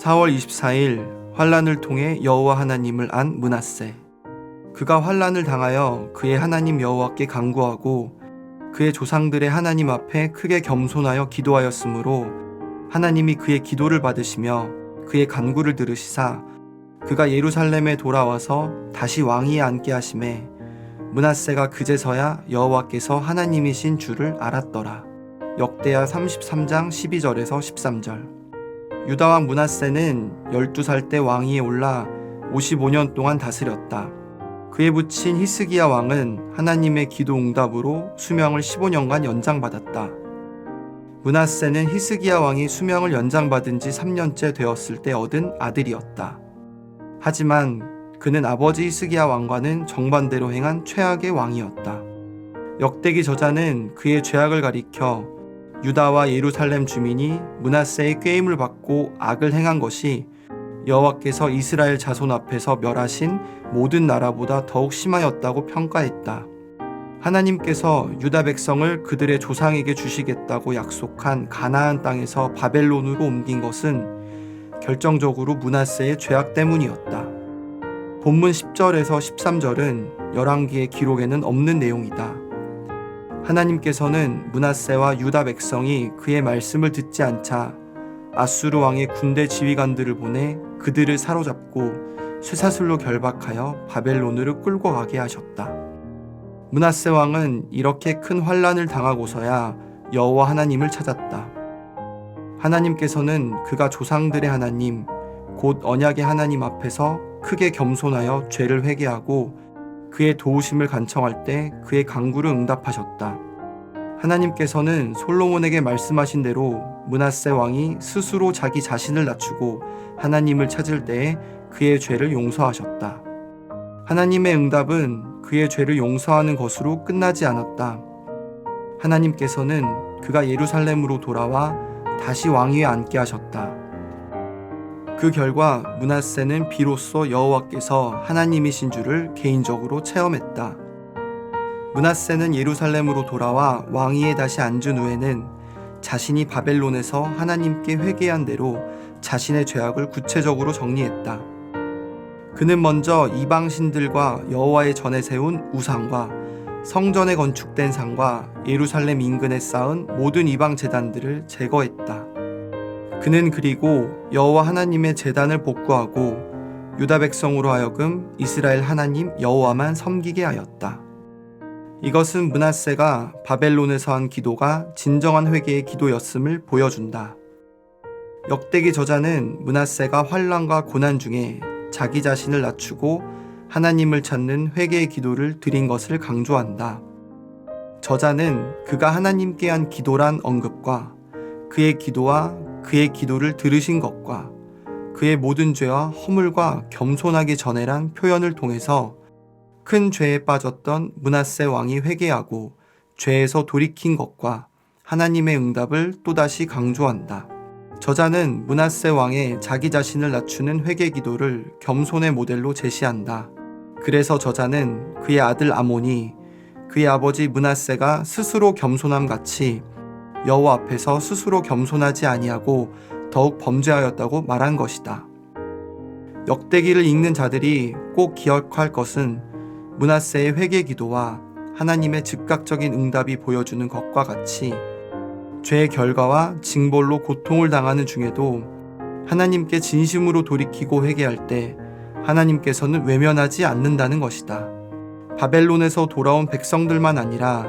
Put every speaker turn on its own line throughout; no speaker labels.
4월 24일 환란을 통해 여호와 하나님을 안 문하세 그가 환란을 당하여 그의 하나님 여호와께 간구하고 그의 조상들의 하나님 앞에 크게 겸손하여 기도하였으므로 하나님이 그의 기도를 받으시며 그의 간구를 들으시사 그가 예루살렘에 돌아와서 다시 왕위에 앉게 하심에 문하세가 그제서야 여호와께서 하나님이신 줄을 알았더라. 역대하 33장 12절에서 13절. 유다 왕 문하세는 12살 때 왕위에 올라 55년 동안 다스렸다. 그에 붙인 히스기야 왕은 하나님의 기도 응답으로 수명을 15년간 연장받았다. 문하세는 히스기야 왕이 수명을 연장받은 지 3년째 되었을 때 얻은 아들이었다. 하지만 그는 아버지 히스기야 왕과는 정반대로 행한 최악의 왕이었다. 역대기 저자는 그의 죄악을 가리켜 유다와 예루살렘 주민이 문하세의 꾀임을 받고 악을 행한 것이 여호와께서 이스라엘 자손 앞에서 멸하신 모든 나라보다 더욱 심하였다고 평가했다. 하나님께서 유다 백성을 그들의 조상에게 주시겠다고 약속한 가나안 땅에서 바벨론으로 옮긴 것은 결정적으로 문하세의 죄악 때문이었다. 본문 10절에서 13절은 열왕기의 기록에는 없는 내용이다. 하나님께서는 문하세와 유다 백성이 그의 말씀을 듣지 않자 아수르 왕의 군대 지휘관들을 보내 그들을 사로잡고 쇠사슬로 결박하여 바벨론으로 끌고 가게 하셨다. 문하세 왕은 이렇게 큰 환란을 당하고서야 여호와 하나님을 찾았다. 하나님께서는 그가 조상들의 하나님 곧 언약의 하나님 앞에서 크게 겸손하여 죄를 회개하고 그의 도우심을 간청할 때 그의 간구를 응답하셨다. 하나님께서는 솔로몬에게 말씀하신 대로 문하세 왕이 스스로 자기 자신을 낮추고 하나님을 찾을 때에 그의 죄를 용서하셨다. 하나님의 응답은 그의 죄를 용서하는 것으로 끝나지 않았다. 하나님께서는 그가 예루살렘으로 돌아와 다시 왕위에 앉게 하셨다. 그 결과 문하세는 비로소 여호와께서 하나님이신 줄을 개인적으로 체험했다. 문하세는 예루살렘으로 돌아와 왕위에 다시 앉은 후에는 자신이 바벨론에서 하나님께 회개한 대로 자신의 죄악을 구체적으로 정리했다. 그는 먼저 이방 신들과 여호와의 전에 세운 우상과 성전에 건축된 상과 예루살렘 인근에 쌓은 모든 이방 제단들을 제거했다. 그는 그리고 여호와 하나님의 제단을 복구하고 유다 백성으로 하여금 이스라엘 하나님 여호와만 섬기게 하였다. 이것은 문하세가 바벨론에서 한 기도가 진정한 회개의 기도였음을 보여준다. 역대기 저자는 문하세가 환란과 고난 중에 자기 자신을 낮추고 하나님을 찾는 회개의 기도를 드린 것을 강조한다. 저자는 그가 하나님께 한 기도란 언급과 그의 기도와 그의 기도를 들으신 것과 그의 모든 죄와 허물과 겸손하게 전해란 표현을 통해서 큰 죄에 빠졌던 문하세 왕이 회개하고 죄에서 돌이킨 것과 하나님의 응답을 또다시 강조한다. 저자는 문하세 왕의 자기 자신을 낮추는 회개 기도를 겸손의 모델로 제시한다. 그래서 저자는 그의 아들 아몬이 그의 아버지 문하세가 스스로 겸손함 같이 여호와 앞에서 스스로 겸손하지 아니하고 더욱 범죄하였다고 말한 것이다. 역대기를 읽는 자들이 꼭 기억할 것은 문하세의 회개 기도와 하나님의 즉각적인 응답이 보여주는 것과 같이 죄의 결과와 징벌로 고통을 당하는 중에도 하나님께 진심으로 돌이키고 회개할 때 하나님께서는 외면하지 않는다는 것이다. 바벨론에서 돌아온 백성들만 아니라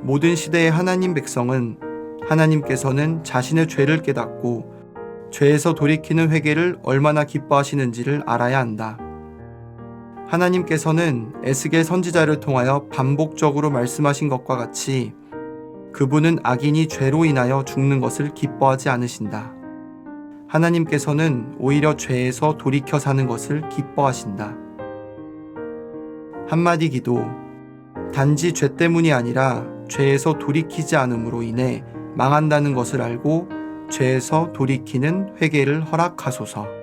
모든 시대의 하나님 백성은 하나님께서는 자신의 죄를 깨닫고 죄에서 돌이키는 회개를 얼마나 기뻐하시는지를 알아야 한다. 하나님께서는 에스겔 선지자를 통하여 반복적으로 말씀하신 것과 같이 그분은 악인이 죄로 인하여 죽는 것을 기뻐하지 않으신다. 하나님께서는 오히려 죄에서 돌이켜 사는 것을 기뻐하신다. 한마디 기도. 단지 죄 때문이 아니라 죄에서 돌이키지 않음으로 인해 망한다는 것을 알고 죄에서 돌이키는 회개를 허락하소서.